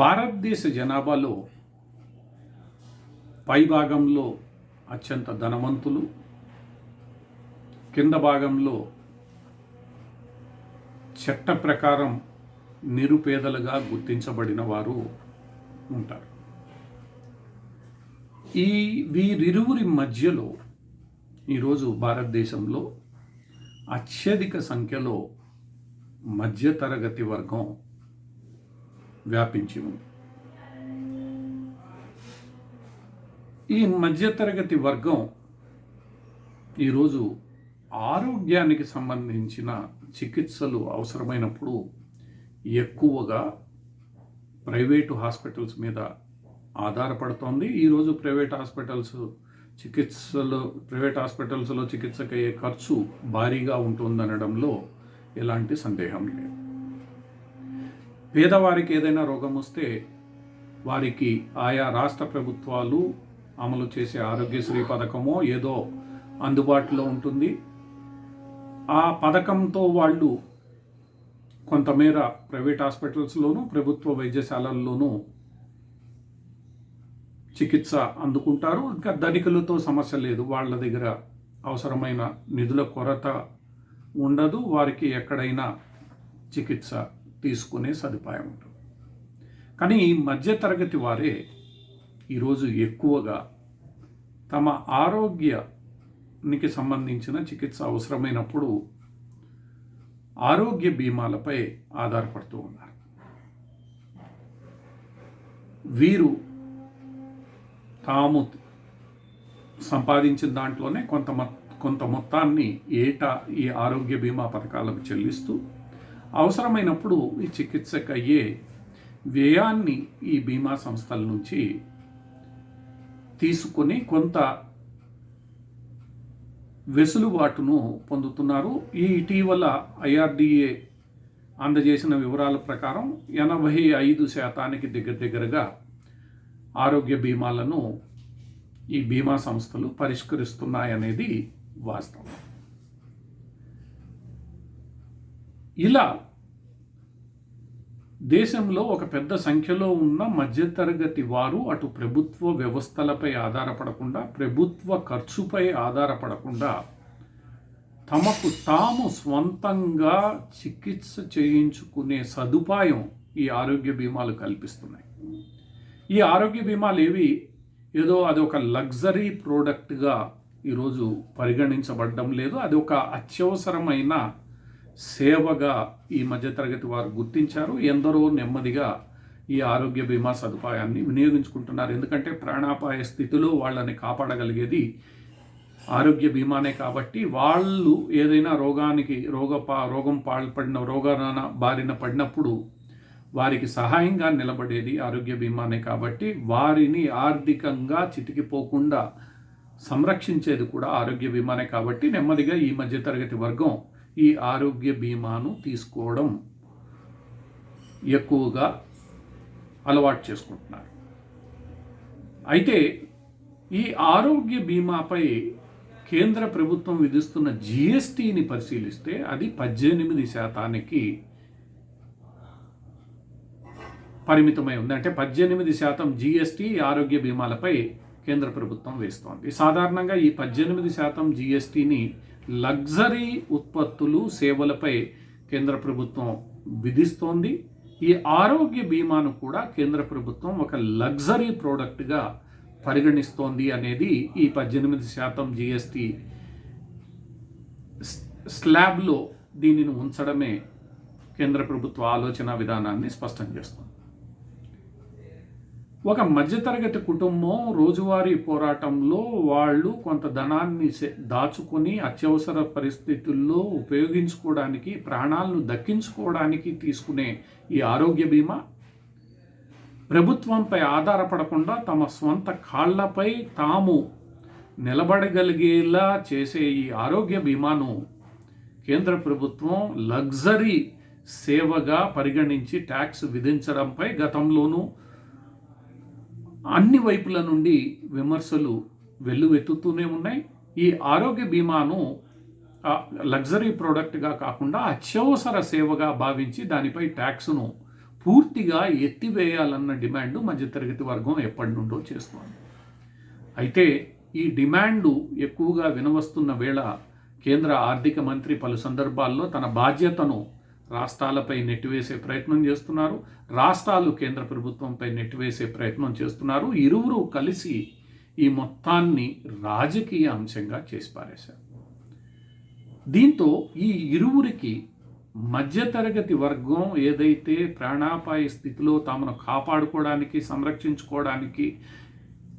భారతదేశ జనాభాలో పైభాగంలో అత్యంత ధనవంతులు కింద భాగంలో చట్ట ప్రకారం నిరుపేదలుగా గుర్తించబడిన వారు ఉంటారు. ఈ వీరిరువురి మధ్యలో ఈరోజు భారతదేశంలో అత్యధిక సంఖ్యలో మధ్యతరగతి వర్గం వ్యాపించి ఉంది. ఈ మధ్యతరగతి వర్గం ఈరోజు ఆరోగ్యానికి సంబంధించిన చికిత్సలు అవసరమైనప్పుడు ఎక్కువగా ప్రైవేటు హాస్పిటల్స్ మీద ఆధారపడుతోంది. ఈరోజు ప్రైవేట్ హాస్పిటల్స్ చికిత్సలో ప్రైవేట్ హాస్పిటల్స్లో చికిత్సకయ్యే ఖర్చు భారీగా ఉంటుందనడంలో ఎలాంటి సందేహం లేదు. పేదవారికి ఏదైనా రోగం వస్తే వారికి ఆయా రాష్ట్ర ప్రభుత్వాలు అమలు చేసే ఆరోగ్యశ్రీ పథకమో ఏదో అందుబాటులో ఉంటుంది. ఆ పథకంతో వాళ్ళు కొంతమేర ప్రైవేట్ హాస్పిటల్స్లోనూ ప్రభుత్వ వైద్యశాలల్లోనూ చికిత్స అందుకుంటారు. ఇంకా ధనికులతో సమస్య లేదు. వాళ్ళ దగ్గర అవసరమైన నిధుల కొరత ఉండదు. వారికి ఎక్కడైనా చికిత్స తీసుకునే సదుపాయం ఉంటుంది. కానీ ఈ మధ్యతరగతి వారే ఈరోజు ఎక్కువగా తమ ఆరోగ్యానికి సంబంధించిన చికిత్స అవసరమైనప్పుడు ఆరోగ్య బీమాలపై ఆధారపడుతూ ఉన్నారు. వీరు తాము సంపాదించిన దాంట్లోనే కొంత కొంత మొత్తాన్ని ఏటా ఈ ఆరోగ్య బీమా పథకాలకు చెల్లిస్తూ అవసరమైనప్పుడు ఈ చికిత్సకు అయ్యే వ్యయాన్ని ఈ బీమా సంస్థల నుంచి తీసుకొని కొంత వెసులుబాటును పొందుతున్నారు. ఈ ఇటీవల ఐఆర్డిఏ అందజేసిన వివరాల ప్రకారం ఎనభై ఐదు శాతానికి దగ్గర దగ్గరగా ఆరోగ్య బీమాలను ఈ బీమా సంస్థలు పరిష్కరిస్తున్నాయనేది వాస్తవం. ఇలా దేశంలో ఒక పెద్ద సంఖ్యలో ఉన్న మధ్యతరగతి వారు అటు ప్రభుత్వ వ్యవస్థలపై ఆధారపడకుండా ప్రభుత్వ ఖర్చుపై ఆధారపడకుండా తమకు తాము స్వంతంగా చికిత్స చేయించుకునే సదుపాయం ఈ ఆరోగ్య బీమాలు కల్పిస్తున్నాయి. ఈ ఆరోగ్య బీమాలు ఏవి? ఏదో అది ఒక లగ్జరీ ప్రోడక్ట్గా ఈరోజు పరిగణించబడడం లేదు. అది ఒక అత్యవసరమైన సేవగా ఈ మధ్యతరగతి వారు గుర్తించారు. ఎందరో నెమ్మదిగా ఈ ఆరోగ్య బీమా సదుపాయాన్ని వినియోగించుకుంటున్నారు. ఎందుకంటే ప్రాణాపాయ స్థితిలో వాళ్ళని కాపాడగలిగేది ఆరోగ్య బీమానే కాబట్టి వాళ్ళు ఏదైనా రోగానికి రోగ పా రోగం పాల్పడిన రోగాన బారిన పడినప్పుడు వారికి సహాయంగా నిలబడేది ఆరోగ్య బీమానే కాబట్టి వారిని ఆర్థికంగా చితికిపోకుండా సంరక్షించేది కూడా ఆరోగ్య బీమానే కాబట్టి నెమ్మదిగా ఈ మధ్యతరగతి వర్గం ఈ ఆరోగ్య బీమాను తీసుకోవడం ఎక్కువగా అలవాటు చేసుకుంటున్నారు. అయితే ఈ ఆరోగ్య బీమాపై కేంద్ర ప్రభుత్వం విధిస్తున్న జిఎస్టిని పరిశీలిస్తే అది పద్దెనిమిది శాతానికి పరిమితమై ఉంది. అంటే పద్దెనిమిది శాతం జిఎస్టి ఆరోగ్య బీమాలపై కేంద్ర ప్రభుత్వం వేస్తోంది. సాధారణంగా ఈ పద్దెనిమిది శాతం జిఎస్టీని లగ్జరీ ఉత్పత్తులు సేవలపై కేంద్ర ప్రభుత్వం విధిస్తోంది. ఈ ఆరోగ్య బీమాను కూడా కేంద్ర ప్రభుత్వం ఒక లగ్జరీ ప్రోడక్ట్గా పరిగణిస్తోంది అనేది ఈ పద్దెనిమిది శాతం జిఎస్టి స్లాబ్లో దీనిని ఉంచడమే కేంద్ర ప్రభుత్వ ఆలోచన విధానాన్ని స్పష్టం చేస్తుంది. ఒక మధ్యతరగతి కుటుంబం రోజువారీ పోరాటంలో వాళ్ళు కొంత ధనాన్ని దాచుకొని అత్యవసర పరిస్థితుల్లో ఉపయోగించుకోవడానికి ప్రాణాలను దక్కించుకోవడానికి తీసుకునే ఈ ఆరోగ్య బీమా ప్రభుత్వంపై ఆధారపడకుండా తమ స్వంత కాళ్ళపై తాము నిలబడగలిగేలా చేసే ఈ ఆరోగ్య బీమాను కేంద్ర ప్రభుత్వం లగ్జరీ సేవగా పరిగణించి ట్యాక్స్ విధించడంపై గతంలోనూ అన్ని వైపుల నుండి విమర్శలు వెల్లువెత్తుతూనే ఉన్నాయి. ఈ ఆరోగ్య బీమాను లగ్జరీ ప్రోడక్ట్గా కాకుండా అత్యవసర సేవగా భావించి దానిపై ట్యాక్స్ను పూర్తిగా ఎత్తివేయాలన్న డిమాండ్ మధ్యతరగతి వర్గం ఎప్పటి నుండో చేస్తోంది. అయితే ఈ డిమాండు ఎక్కువగా వినవస్తున్న వేళ కేంద్ర ఆర్థిక మంత్రి పలు సందర్భాల్లో తన బాధ్యతను రాష్ట్రాలపై నెట్టివేసే ప్రయత్నం చేస్తున్నారు. రాష్ట్రాలు కేంద్ర ప్రభుత్వంపై నెట్టివేసే ప్రయత్నం చేస్తున్నారు. ఇరువురు కలిసి ఈ మొత్తాన్ని రాజకీయ అంశంగా చేసి పారేశారు. దీంతో ఈ ఇరువురికి మధ్యతరగతి వర్గం ఏదైతే ప్రాణాపాయ స్థితిలో తమను కాపాడుకోవడానికి సంరక్షించుకోవడానికి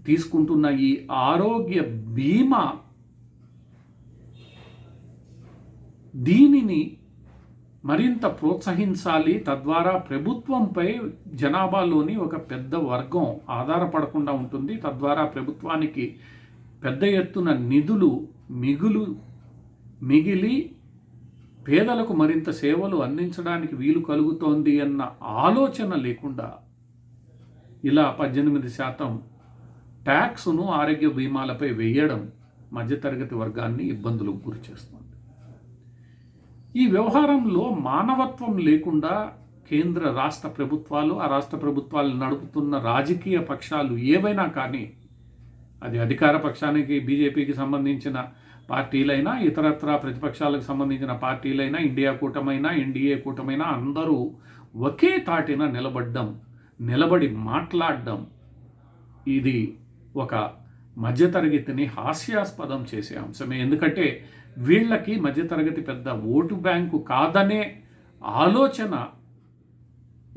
తీసుకుంటున్న ఈ ఆరోగ్య బీమా దీనిని మరింత ప్రోత్సహించాలి. తద్వారా ప్రభుత్వంపై జనాభాలోని ఒక పెద్ద వర్గం ఆధారపడకుండా ఉంటుంది. తద్వారా ప్రభుత్వానికి పెద్ద ఎత్తున నిధులు మిగులు మిగిలి పేదలకు మరింత సేవలు అందించడానికి వీలు కలుగుతోంది అన్న ఆలోచన లేకుండా ఇలా పద్దెనిమిది శాతం ట్యాక్స్ను ఆరోగ్య బీమాలపై వేయడం మధ్యతరగతి వర్గాన్ని ఇబ్బందులకు గురి చేస్తుంది ఈ వ్యవహారంలో మానవత్వం లేకుండా కేంద్ర రాష్ట్ర ప్రభుత్వాలు ఆ రాష్ట్ర ప్రభుత్వాలు నడుపుతున్న రాజకీయ పక్షాలు ఏవైనా కానీ అది అధికార పక్షానికి బీజేపీకి సంబంధించిన పార్టీలైనా ఇతరత్ర ప్రతిపక్షాలకు సంబంధించిన పార్టీలైనా ఇండియా కూటమైనా ఎన్డీఏ కూటమైనా అందరూ ఒకే తాటిన నిలబడ్డం నిలబడి మాట్లాడడం ఇది ఒక మధ్యతరగతిని హాస్యాస్పదం చేసే అంశమే. ఎందుకంటే వీళ్ళకి మధ్యతరగతి పెద్ద ఓటు బ్యాంకు కాదనే ఆలోచన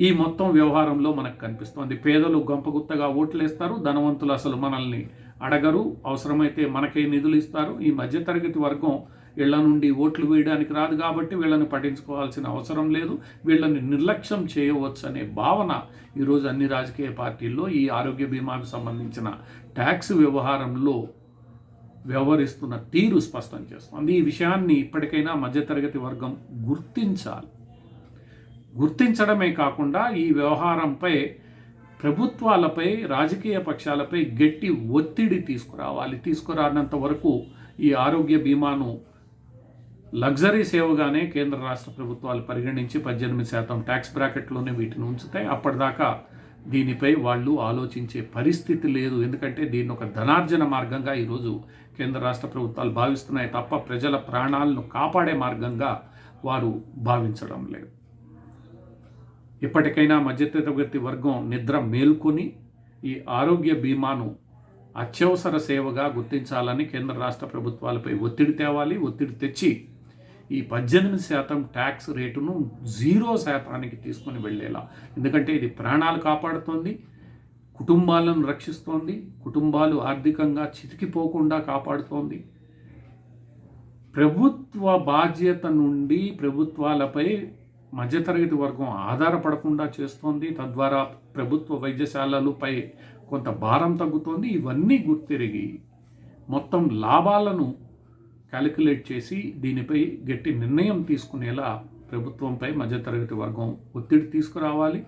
ఈ మొత్తం వ్యవహారంలో మనకు కనిపిస్తోంది. పేదలు గొంపగుత్తగా ఓట్లేస్తారు ధనవంతులు అసలు మనల్ని అడగరు. అవసరమైతే మనకే నిధులు ఇస్తారు. ఈ మధ్యతరగతి వర్గం వీళ్ళ నుండి ఓట్లు వేయడానికి రాదు కాబట్టి వీళ్ళని పట్టించుకోవాల్సిన అవసరం లేదు. వీళ్ళని నిర్లక్ష్యం చేయవచ్చు అనే భావన ఈరోజు అన్ని రాజకీయ పార్టీల్లో ఈ ఆరోగ్య బీమాకు సంబంధించిన ట్యాక్స్ వ్యవహారంలో వ్యవహరిస్తున్న తీరు స్పష్టం చేస్తుంది. ఈ విషయాన్ని ఇప్పటికైనా మధ్యతరగతి వర్గం గుర్తించాలి. గుర్తించడమే కాకుండా ఈ వ్యవహారంపై ప్రభుత్వాలపై రాజకీయ పక్షాలపై గట్టి ఒత్తిడి తీసుకురావాలి. తీసుకురానంత వరకు ఈ ఆరోగ్య బీమాను లగ్జరీ సేవగానే కేంద్ర రాష్ట్ర ప్రభుత్వాలు పరిగణించి పద్దెనిమిది శాతం ట్యాక్స్ బ్రాకెట్లోనే వీటిని ఉంచుతాయి అప్పటిదాకా దీనిపై వాళ్ళు ఆలోచించే పరిస్థితి లేదు. ఎందుకంటే దీన్ని ఒక ధనార్జన మార్గంగా ఈరోజు కేంద్ర రాష్ట్ర ప్రభుత్వాలు భావిస్తున్నాయి తప్ప ప్రజల ప్రాణాలను కాపాడే మార్గంగా వారు భావించడం లేదు. ఇప్పటికైనా మధ్యతరగతి వర్గం నిద్ర మేల్కొని ఈ ఆరోగ్య బీమాను అత్యవసర సేవగా గుర్తించాలని కేంద్ర రాష్ట్ర ప్రభుత్వాలపై ఒత్తిడి తేవాలి ఒత్తిడి తెచ్చి ఈ పద్దెనిమిది శాతం ట్యాక్స్ రేటును జీరో శాతానికి తీసుకొని వెళ్ళేలా. ఎందుకంటే ఇది ప్రాణాలు కాపాడుతోంది కుటుంబాలను రక్షిస్తోంది కుటుంబాలు ఆర్థికంగా చితికిపోకుండా కాపాడుతోంది. ప్రభుత్వ బాధ్యత నుండి ప్రభుత్వాలపై మధ్యతరగతి వర్గం ఆధారపడకుండా చేస్తోంది. తద్వారా ప్రభుత్వ వైద్యశాలలపై కొంత భారం తగ్గుతోంది. ఇవన్నీ గుర్తిరిగి మొత్తం లాభాలను క్యాలిక్యులేట్ చేసి దీనిపై గట్టి నిర్ణయం తీసుకునేలా ప్రభుత్వంపై మధ్యతరగతి వర్గం ఒత్తిడి తీసుకురావాలి.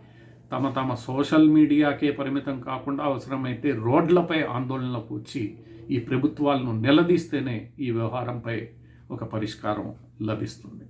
తమ తమ సోషల్ మీడియాకే పరిమితం కాకుండా అవసరమైతే రోడ్లపై ఆందోళనలకు వచ్చి ఈ ప్రభుత్వాలను నిలదీస్తేనే ఈ వ్యవహారంపై ఒక పరిష్కారం లభిస్తుంది.